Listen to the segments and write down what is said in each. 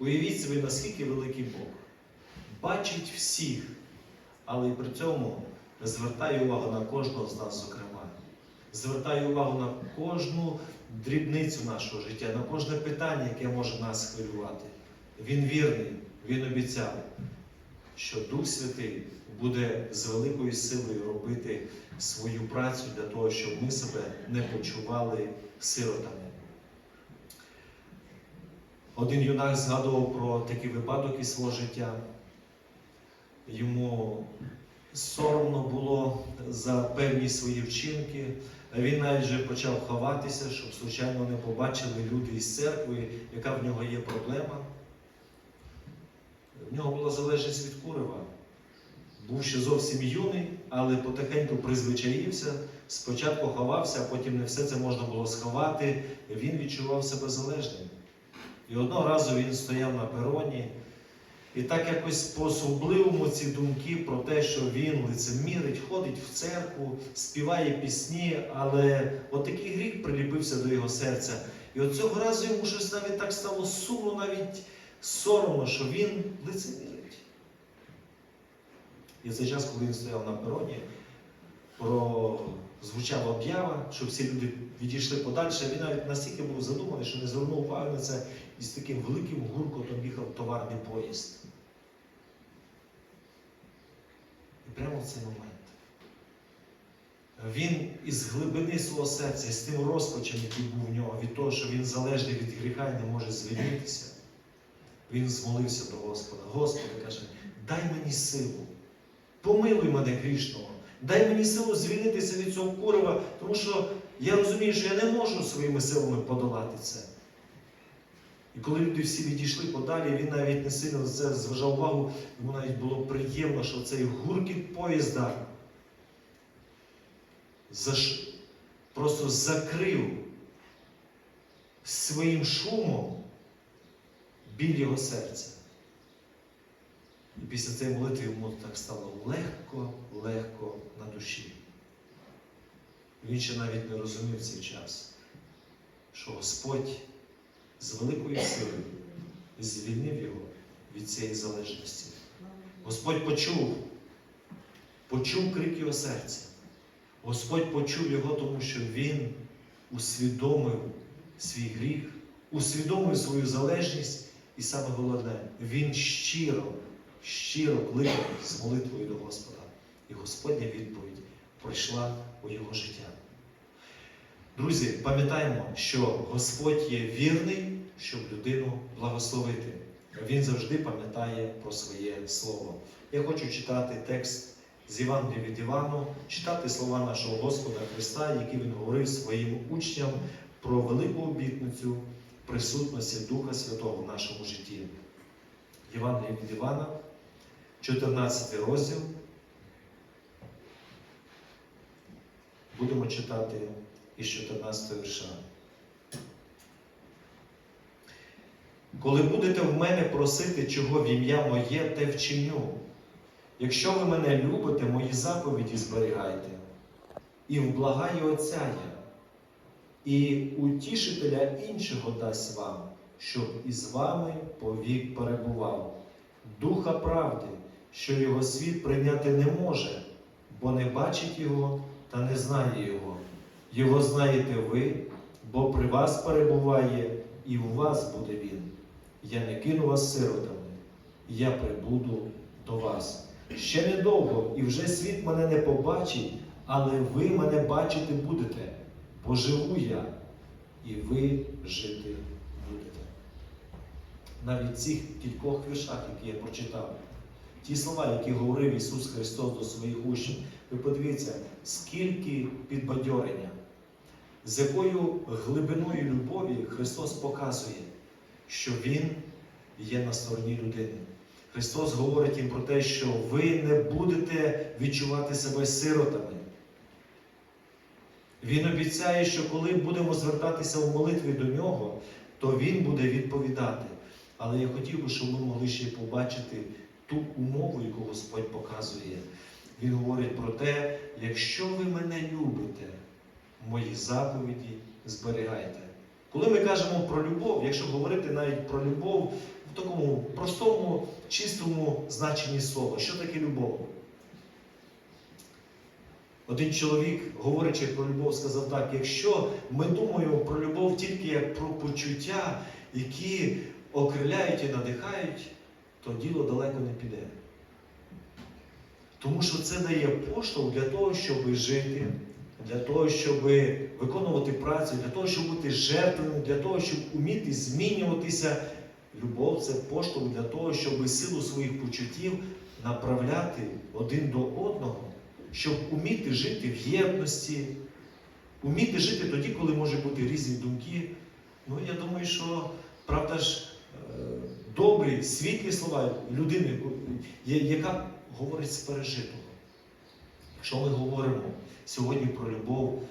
Уявіть собі, наскільки великий Бог. Бачить всіх, але при цьому звертає увагу на кожного з нас, зокрема. Звертає увагу на кожну дрібницю нашого життя, на кожне питання, яке може нас хвилювати. Він вірний, він обіцяв, що Дух Святий буде з великою силою робити свою працю для того, щоб ми себе не почували сиротами. Один юнак згадував про такий випадок із свого життя. Йому соромно було за певні свої вчинки. Він навіть вже почав ховатися, щоб случайно не побачили люди із церкви, яка в нього є проблема. В нього була залежність від курева. Був ще зовсім юний, але потихеньку призвичаївся, спочатку ховався, а потім не все це можна було сховати. Він відчував себе залежним. І одного разу він стояв на пероні, і так якось по-особливому ці думки про те, що він лицемірить, ходить в церкву, співає пісні, але от гріх приліпився до його серця. І от цього разу йому щось навіть так стало сумно, навіть соромно, що він лицемірить. І в цей час, коли він стояв на пероні, прозвучала об'ява, що всі люди відійшли подальше. Він навіть настільки був задуманий, що не звернув уваги на це, і з таким великим гуркотом їхав товарний поїзд. І прямо в цей момент він із глибини свого серця, з тим розпачем, який був в нього, від того, що він залежний від гріха і не може звільнитися, він змолився до Господа. Господи, каже, дай мені силу, помилуй мене грішного, дай мені силу звільнитися від цього курева, тому що я розумію, що я не можу своїми силами подолати це. І коли люди всі відійшли подалі, він навіть не сильно це зважав увагу, йому навіть було приємно, що цей гуркіт поїзда заш... просто закрив своїм шумом біль його серця. І після цієї молитви йому так стало легко, легко на душі. Він ще навіть не розумів цей час, що Господь з великою силою звільнив його від цієї залежності. Господь почув, почув крик його серця. Господь почув його, тому що він усвідомив свій гріх, усвідомив свою залежність, і саме головне, він щиро, щиро кликав з молитвою до Господа. І Господня відповідь прийшла у його життя. Друзі, пам'ятаємо, що Господь є вірний, щоб людину благословити. Він завжди пам'ятає про своє слово. Я хочу читати текст з Євангелія від Івану, читати слова нашого Господа Христа, які Він говорив своїм учням про велику обітницю присутності Духа Святого в нашому житті. Євангелія від Івана, 14 розділ. Будемо читати із 14 вірша. Коли будете в мене просити, чого в ім'я моє, те вчиню. Якщо ви мене любите, мої заповіді зберігайте, і вблагаю Отця я, і утішителя іншого дасть вам, щоб із вами повік перебував, Духа правди, що його світ прийняти не може, бо не бачить його та не знає його. Його знаєте ви, бо при вас перебуває, і у вас буде він. Я не кину вас сиротами, я прибуду до вас. Ще недовго, і вже світ мене не побачить, але ви мене бачити будете, бо живу я, і ви жити будете. Навіть цих кількох віршах, які я прочитав, ті слова, які говорив Ісус Христос до своїх учнів, ви подивіться, скільки підбадьорення, з якою глибиною любові Христос показує, що Він є на стороні людини. Христос говорить їм про те, що ви не будете відчувати себе сиротами. Він обіцяє, що коли будемо звертатися в молитві до нього, то Він буде відповідати. Але я хотів би, щоб ми могли ще побачити ту умову, яку Господь показує. Він говорить про те, якщо ви мене любите, мої заповіді зберігайте. Коли ми кажемо про любов, якщо говорити навіть про любов в такому простому, чистому значенні слова. Що таке любов? Один чоловік, говорячи про любов, сказав так: якщо ми думаємо про любов тільки як про почуття, які окриляють і надихають, то діло далеко не піде. Тому що це дає поштовх для того, щоб жити, для того, щоб виконувати працю, для того, щоб бути жертвеним, для того, щоб уміти змінюватися. Любов це поштовх для того, щоб силу своїх почуттів направляти один до одного, щоб уміти жити в єдності, уміти жити тоді, коли може бути різні думки. Ну, я думаю, що правда ж е, добрі, світлі слова людини, яка говорить з пережитого. Якщо ми говоримо сьогодні про любов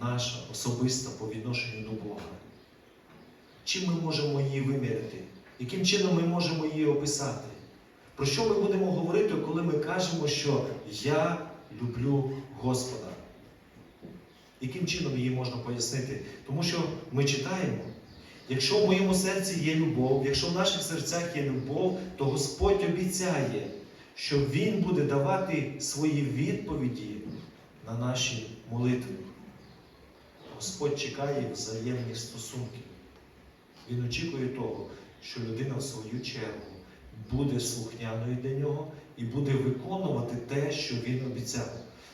наша особиста по відношенню до Бога, чим ми можемо її виміряти? Яким чином ми можемо її описати? Про що ми будемо говорити, коли ми кажемо, що я люблю Господа? Яким чином її можна пояснити? Тому що ми читаємо, якщо в моєму серці є любов, якщо в наших серцях є любов, то Господь обіцяє, що Він буде давати свої відповіді на наші молитви. Господь чекає взаємних стосунків. Він очікує того, що людина в свою чергу буде слухняною для нього і буде виконувати те, що він обіцяв.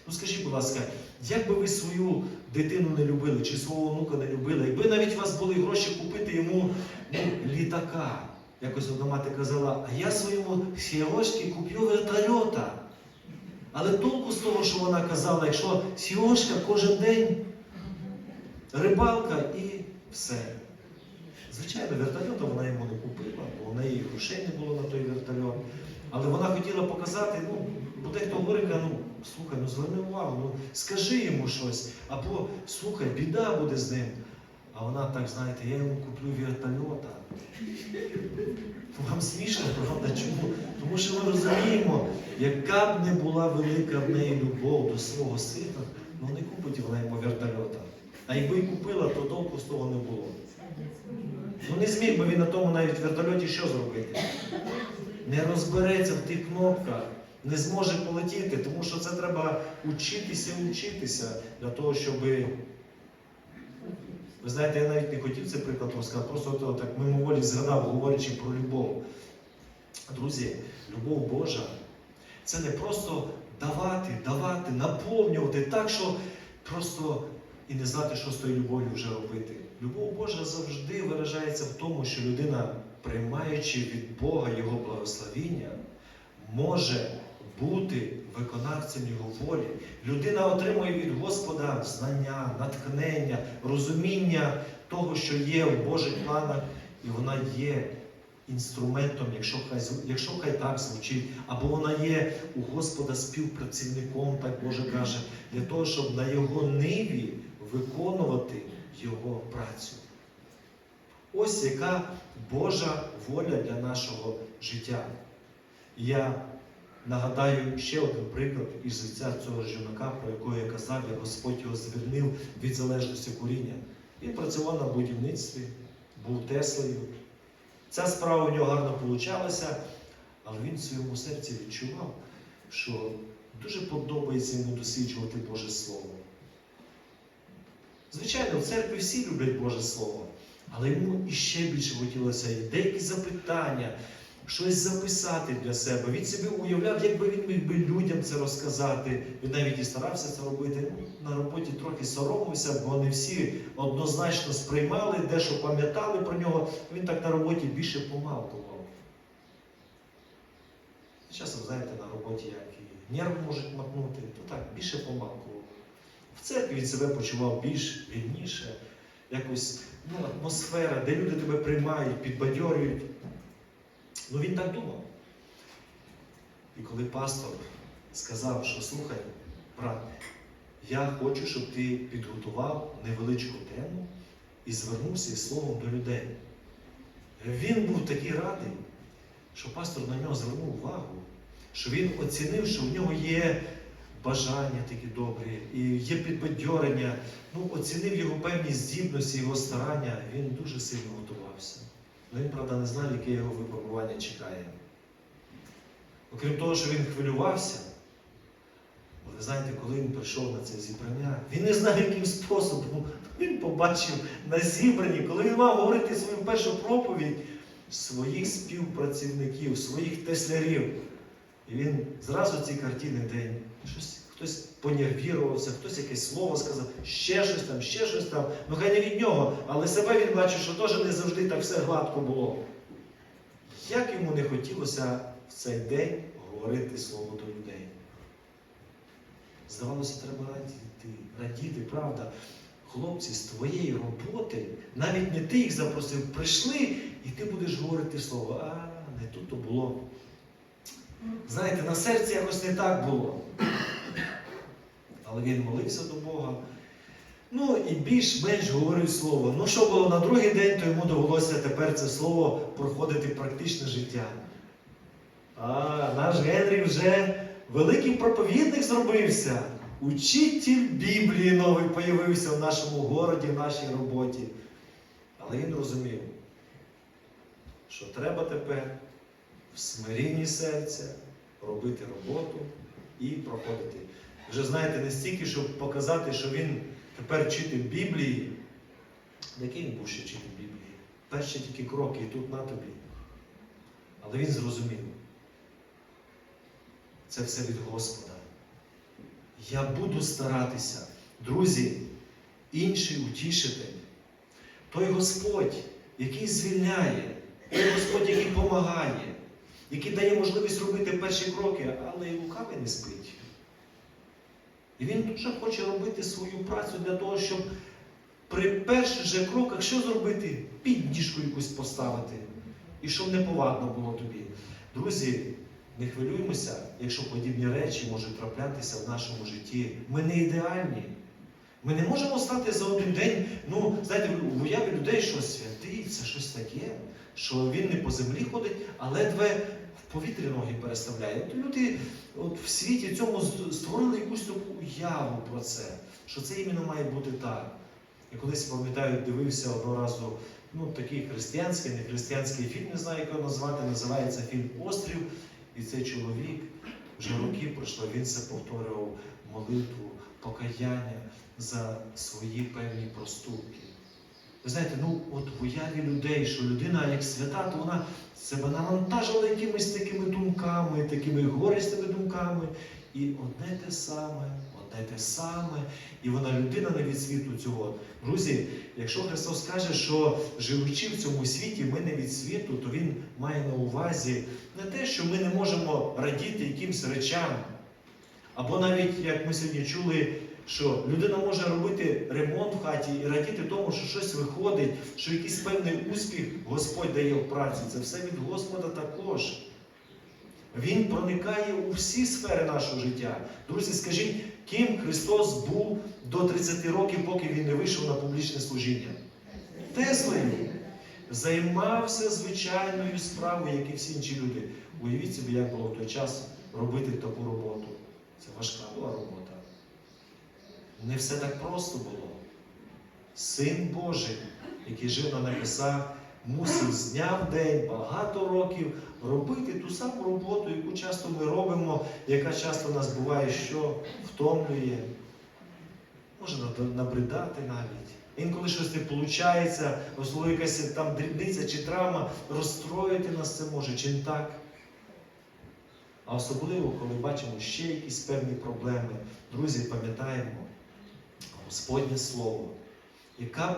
Ну скажіть, будь ласка, як би ви свою дитину не любили чи свого онука не любили, якби навіть у вас були гроші купити йому ну, літака, якось одна мати казала, а я своєму Сірошки куплю вертольота. Але толку з того, що вона казала, якщо Сіошка кожен день рибалка і все. Звичайно, вертольота вона йому не купила, бо у неї грошей не було на той вертольот. Але вона хотіла показати, ну, бо дехто говорить, ну, слухай, ну зверни увагу, ну скажи йому щось, або слухай, біда буде з ним. А вона так, знаєте, я йому куплю вертольота. Вам смішно, правда? Чому? Тому що ми розуміємо, яка б не була велика в неї любов до свого сина, ну не купить вона йому вертольота. А якби й купила, то толку з того не було. Ну не зміг би він на тому навіть вертольоті що зробити? Не розбереться в тих кнопках, не зможе полетіти, тому що це треба учитися і учитися для того, щоб. Ви знаєте, я навіть не хотів це приклад вам сказати, просто от, так мимоволі згадав, говорячи про любов. Друзі, любов Божа це не просто давати, давати, наповнювати так, що просто і не знати, що з тою любов'ю вже робити. Любов Божа завжди виражається в тому, що людина, приймаючи від Бога Його благословіння, може бути виконавцем Його волі. Людина отримує від Господа знання, натхнення, розуміння того, що є в Божих планах, і вона є інструментом, якщо хай, якщо хай так звучить, або вона є у Господа співпрацівником, так Боже каже, для того, щоб на його ниві виконувати його працю. Ось яка Божа воля для нашого життя. Я нагадаю ще один приклад із життя цього ж юнака, про якого я казав, як Господь його звільнив від залежності куріння. Він працював на будівництві, був Теслею. Ця справа у нього гарно получалася, але він в своєму серці відчував, що дуже подобається йому досліджувати Боже Слово. Звичайно, в церкві всі люблять Боже Слово, але йому іще більше хотілося і деякі запитання, щось записати для себе. Він собі уявляв, якби він міг би людям це розказати. Він навіть і старався це робити. Ну, На роботі трохи соромився, бо не всі однозначно сприймали, дещо пам'ятали про нього. Він так на роботі більше помалкував. Часом, знаєте, на роботі як і нерви можуть мотнути, то так, більше помалкував. В церкві він себе почував більш вільніше, якось ну, атмосфера, де люди тебе приймають, підбадьорюють. Ну він так думав. І коли пастор сказав, що слухай, брат, я хочу, щоб ти підготував невеличку тему і звернувся із словом до людей. Він був такий радий, що пастор на нього звернув увагу, що він оцінив, що в нього є бажання такі добрі, і є підбадьорення, ну, оцінив його певні здібності, його старання, він дуже сильно готувався. Він, правда, не знав, яке його випробування чекає. Окрім того, що він хвилювався, але ви знаєте, коли він прийшов на це зібрання, він не знав, яким способом. Він побачив на зібранні, коли він мав говорити свою першу проповідь своїх співпрацівників, своїх теслярів. І він зразу ці картини день. Щось, хтось понервірувався, хтось якесь слово сказав, ще щось там, ще щось там. Ну хай не від нього, але себе він бачив, що теж не завжди так все гладко було. Як йому не хотілося в цей день говорити слово до людей? Здавалося, треба радіти, радіти, правда. Хлопці, з твоєї роботи, навіть не ти їх запросив, прийшли, і ти будеш говорити слово. А, не тут то було. Знаєте, на серці якось не так було. Але він молився до Бога. Ну і більш-менш говорив слово. Ну що було на другий день, то йому довелося тепер це слово проходити практичне життя. А наш Генрі вже великий проповідник зробився. Учитель Біблії новий появився в нашому городі, в нашій роботі. Але він розумів, що треба тепер в смирінні серця робити роботу і проходити. Вже знаєте, не стільки, щоб показати, що він тепер вчитель Біблії. Який він був ще вчитель Біблії? Перші тільки кроки і тут на тобі. Але він зрозумів. Це все від Господа. Я буду старатися. Друзі, інший утішитель. Той Господь, який звільняє, той Господь, який допомагає, який дає можливість робити перші кроки, але і лукавий не спить. І він дуже хоче робити свою працю для того, щоб при перших же кроках що зробити? Підніжку якусь поставити. І щоб не повадно було тобі. Друзі, не хвилюємося, якщо подібні речі можуть траплятися в нашому житті. Ми не ідеальні. Ми не можемо стати за один день, ну, знаєте, в уяві людей, що святий, це щось таке, що він не по землі ходить, а ледве в повітрі ноги переставляє. От люди от в світі цьому створили якусь таку уяву про це, що це іменно має бути так. Я колись пам'ятаю, дивився одного разу ну, такий християнський, не християнський фільм, не знаю, як його назвати, називається фільм Острів. І цей чоловік вже роки пройшло, він це повторював молитву, покаяння за свої певні проступки. Ви знаєте, ну от в уяві людей, що людина як свята, то вона себе навантажила якимись такими думками, такими горістими думками. І одне те саме, одне те саме, і вона людина не від світу цього. Друзі, якщо Христос каже, що живучи в цьому світі, ми не від світу, то Він має на увазі не те, що ми не можемо радіти якимсь речам. Або навіть, як ми сьогодні чули, що людина може робити хаті і радіти тому, що щось виходить, що якийсь певний успіх Господь дає в праці. Це все від Господа також. Він проникає у всі сфери нашого життя. Друзі, скажіть, ким Христос був до 30 років, поки він не вийшов на публічне служіння? Теслою. Займався звичайною справою, як і всі інші люди. Уявіть собі, як було в той час робити таку роботу. Це важка була робота. Не все так просто було. Син Божий, який жив на небесах, мусив з дня в день багато років робити ту саму роботу, яку часто ми робимо, яка часто нас буває, що втомлює, може набридати навіть. Інколи щось не виходить, особливо якась там дрібниця чи травма, розстроїти нас це може, чи не так. А особливо, коли бачимо ще якісь певні проблеми. Друзі, пам'ятаємо Господнє Слово, яка б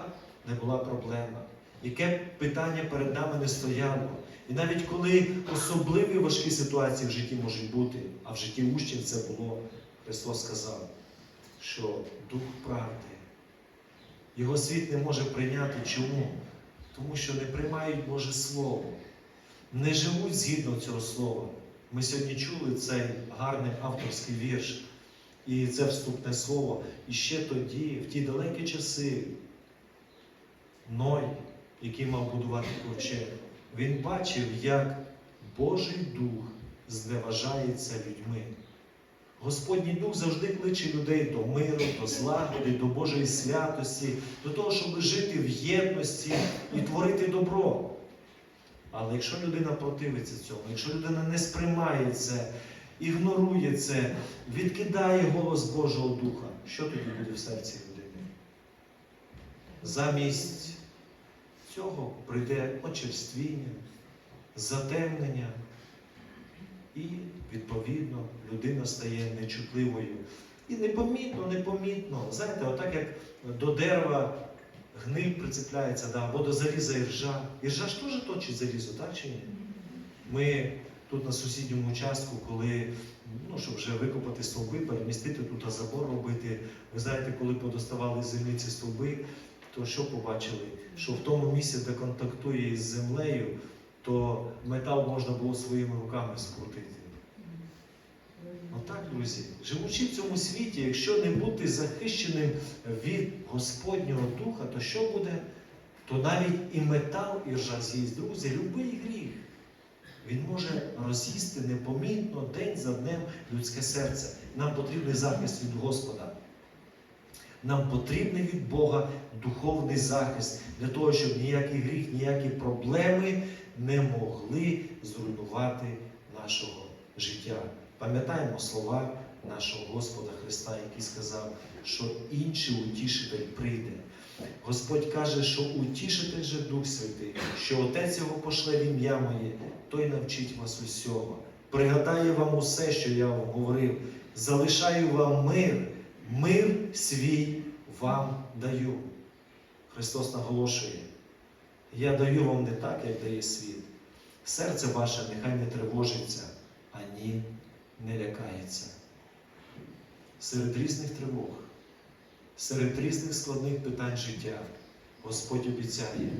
не була проблема, яке б питання перед нами не стояло. І навіть коли особливі важкі ситуації в житті можуть бути, а в житті учнів це було, Христос сказав, що Дух правди. Його світ не може прийняти. Чому? Тому що не приймають Боже Слово, не живуть згідно цього слова. Ми сьогодні чули цей гарний авторський вірш, і це вступне слово. І ще тоді, в ті далекі часи, Ной, який мав будувати ковчег, він бачив, як Божий Дух зневажається людьми. Господній Дух завжди кличе людей до миру, до злагоди, до Божої святості, до того, щоб жити в єдності і творити добро. Але якщо людина противиться цьому, якщо людина не сприймає це, ігнорує це, відкидає голос Божого Духа, що тоді буде в серці людини? Замість цього прийде очерствіння, затемнення, і, відповідно, людина стає нечутливою. І непомітно, непомітно. Знаєте, отак як до дерева гниль прицепляється, да, або до заліза іржа. Іржа ж теж точить залізо, так чи ні? Ми тут на сусідньому участку, коли, ну, щоб вже викопати стовби, перемістити тут забор робити. Ви знаєте, коли подоставали землі ці стовби, то що побачили? Що в тому місці, де контактує із землею, то метал можна було своїми руками скрутити. Отак, друзі, живучи в цьому світі, якщо не бути захищеним від Господнього Духа, то що буде? То навіть і метал і ржа з'їсть, друзі, любий гріх. Він може роз'їсти непомітно день за днем людське серце. Нам потрібний захист від Господа. Нам потрібний від Бога духовний захист для того, щоб ніякий гріх, ніякі проблеми не могли зруйнувати нашого життя. Пам'ятаємо слова нашого Господа Христа, який сказав, що інший утішитель прийде. Господь каже, що утішитель же Дух Святий, що Отець його пошле в ім'я моє, той навчить вас усього. Пригадає вам усе, що я вам говорив. Залишаю вам мир, мир свій вам даю. Христос наголошує, я даю вам не так, як дає світ. Серце ваше нехай не тривожиться, ані не лякається. Серед різних тривог, серед різних складних питань життя Господь обіцяє,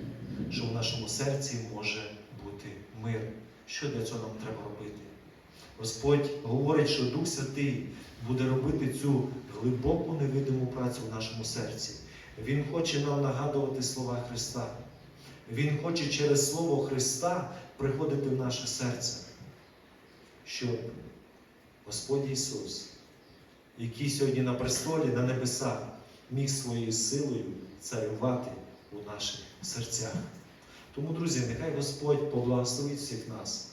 що в нашому серці може бути мир. Що для цього нам треба робити? Господь говорить, що Дух Святий буде робити цю глибоку невидиму працю в нашому серці. Він хоче нам нагадувати слова Христа. Він хоче через Слово Христа приходити в наше серце, щоб Господь Ісус, який сьогодні на престолі на небесах, міг своєю силою царювати у наших серцях. Тому, друзі, нехай Господь поблагословить всіх нас.